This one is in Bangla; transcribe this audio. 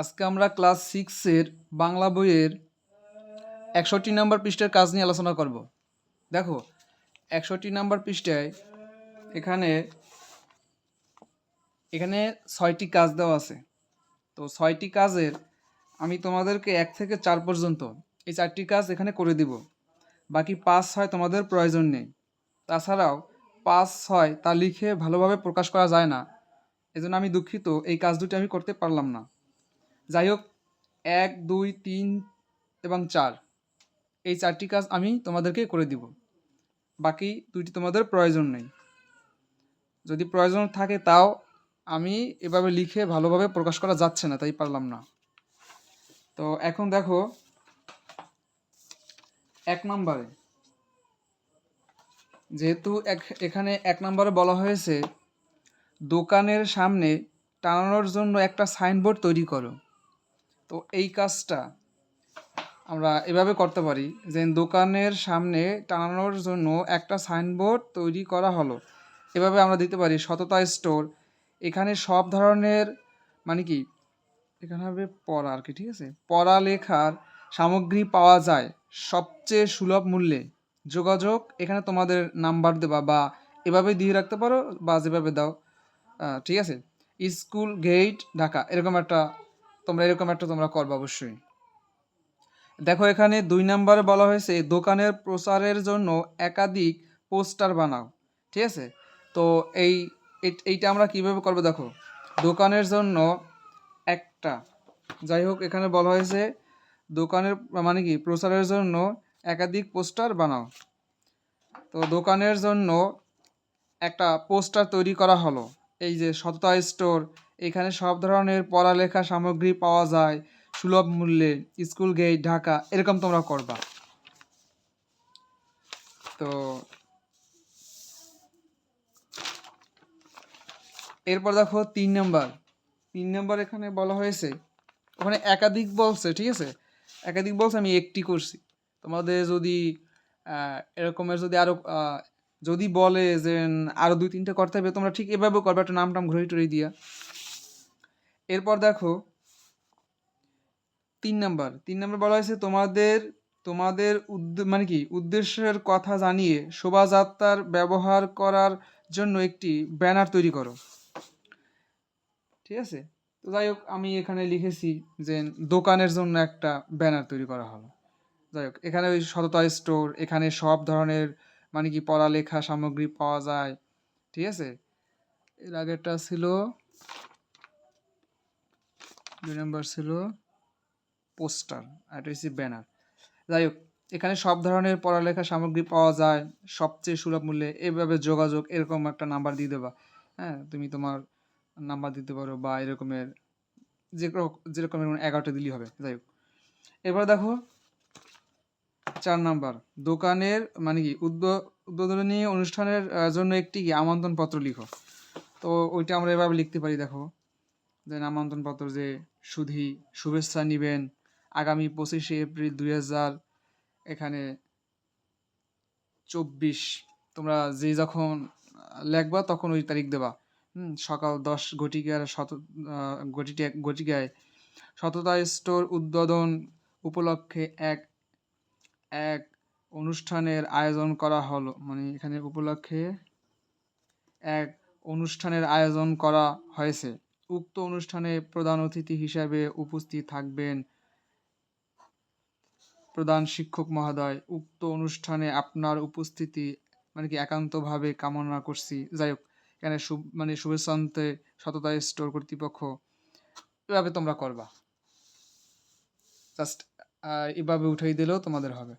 আজকে আমরা ক্লাস সিক্সের বাংলা বইয়ের একষট্টি নম্বর পৃষ্ঠার কাজ নিয়ে আলোচনা করব। দেখো, একষট্টি নম্বর পৃষ্ঠায় এখানে এখানে ছয়টি কাজ দেওয়া আছে। তো ছয়টি কাজের আমি তোমাদেরকে এক থেকে চার পর্যন্ত এই চারটি কাজ এখানে করে দিব। বাকি পাঁচ ছয় তোমাদের প্রয়োজন নেই। তাছাড়াও পাঁচ ছয় তা লিখে ভালোভাবে প্রকাশ করা যায় না। এজন্য আমি দুঃখিত, এই কাজ দুটি আমি করতে পারলাম না। যাই হোক, এক, দুই, তিন এবং চার। এই চারটি কাজ আমি তোমাদেরকে করে দিব। বাকি দুইটি তোমাদের প্রয়োজন নেই। যদি প্রয়োজন থাকে তাও আমি এভাবে লিখে ভালোভাবে প্রকাশ করা যাচ্ছে না, তাই পারলাম না। তো এখন দেখো, এক নম্বরে। যেহেতু এক, এখানে এক নম্বরে বলা হয়েছে, দোকানের সামনে টানানোর জন্য একটা সাইনবোর্ড তৈরি করো। তো এই কাজটা আমরা এভাবে করতে পারি যে দোকানের সামনে টানানোর জন্য একটা সাইনবোর্ড তৈরি করা হলো। এভাবে আমরা দিতে পারি সততা স্টোর। এখানে সব ধরনের মানে কি? এখানে হবে পড়া আর কি, ঠিক আছে? পড়ালেখার সামগ্রী পাওয়া যায় সবচেয়ে সুলভ মূল্যে। যোগাযোগ, এখানে তোমাদের নাম্বার দেবা বা এভাবে দিয়ে রাখতে পারো বা যেভাবে দাও ঠিক আছে? স্কুল গেট, ঢাকা, এরকম একটা তোমরা এরকম একটা তোমরা করবে অবশ্যই। দেখো এখানে দুই নম্বরে বলা হয়েছে দোকানের প্রচারের জন্য একাধিক পোস্টার বানাও, ঠিক আছে? তো এই, এইটা আমরা কীভাবে করব দেখো, দোকানের জন্য একটা, যাই হোক এখানে বলা হয়েছে, দোকানের মানে কি, প্রচারের জন্য একাধিক পোস্টার বানাও। তো দোকানের জন্য একটা পোস্টার তৈরি করা হলো, এই যে সততা স্টোর এখানে সব ধরনের পড়ালেখা সামগ্রী পাওয়া যায় সুলভ মূল্যে স্কুল গেট ঢাকা এরকম তোমরা করবা। তো এরপর দেখো তিন নম্বর। তিন নম্বর এখানে বলা হয়েছে ওখানে একাধিক বলছে ঠিক আছে? একাধিক বলছে আমি একটি করছি। তোমাদের যদি এরকমের যদি আরও যদি বলে যে উম, আরও দুই তিনটে করতে হবে তোমরা ঠিক এভাবে করবে একটা নাম টাম ঘুরে টুরে দিয়া। এরপর দেখো, তিন নাম্বার। তিন নাম্বার বলা হয়েছে, তোমাদের তোমাদের মানে কি, উদ্দেশ্যের কথা জানিয়ে শোভাযাত্রার ব্যবহার করার জন্য একটি ব্যানার তৈরি করো। ঠিক আছে? তো যাই হোক, আমি এখানে লিখেছি যে দোকানের জন্য একটা ব্যানার তৈরি করা হলো। যাই হোক, এখানে ওই সততা স্টোর, এখানে সব ধরনের মানে কি, পড়ালেখা সামগ্রী পাওয়া যায়। ঠিক আছে? এর আগেরটা ছিল দুই নম্বর ছিল পোস্টার আর এটা হচ্ছে ব্যানার। যাই হোক, এখানে সব ধরনের পড়ালেখা সামগ্রী পাওয়া যায়, সবচেয়ে সুলভ মূল্যে এভাবে যোগাযোগ এরকম একটা নাম্বার দিয়ে দেবা। হ্যাঁ তুমি তোমার নাম্বার দিতে পারো বা এরকমের যে মানে এগারোটা দিলেই হবে। যাই হোক এবার দেখো চার নাম্বার, দোকানের মানে কি, উদ্ব- উদ্বোধনী অনুষ্ঠানের জন্য একটি আমন্ত্রণ পত্র লিখো। তো ওইটা আমরা এভাবে লিখতে পারি, দেখো। যে আমন্ত্রণ পত্র যে সুধি শুভেচ্ছা নিবেন আগামী পঁচিশে এপ্রিল দুই হাজার এখানে চব্বিশ। তোমরা যে যখন লেখবা তখন ওই তারিখ দেবা। হুম, সকাল দশ ঘটিকার শত ঘটিটা ঘটিকায়। সততা স্টোর উদ্বোধন উপলক্ষে এক এক অনুষ্ঠানের আয়োজন করা হলো। মানে এখানে উপলক্ষে এক অনুষ্ঠানের আয়োজন করা হয়েছে। উক্ত অনুষ্ঠানে প্রধান অতিথি হিসাবে উপস্থিত থাকবেন প্রধান শিক্ষক মহোদয়। উক্ত অনুষ্ঠানে আপনার উপস্থিতি মানে কি, একান্তভাবে কামনা করছি। যাই হোক, এখানে মানে শুভেচ্ছান্তে সততা স্টোর কর্তৃপক্ষ, এভাবে তোমরা করবা। জাস্ট এভাবে উঠাই দিলেও তোমাদের হবে।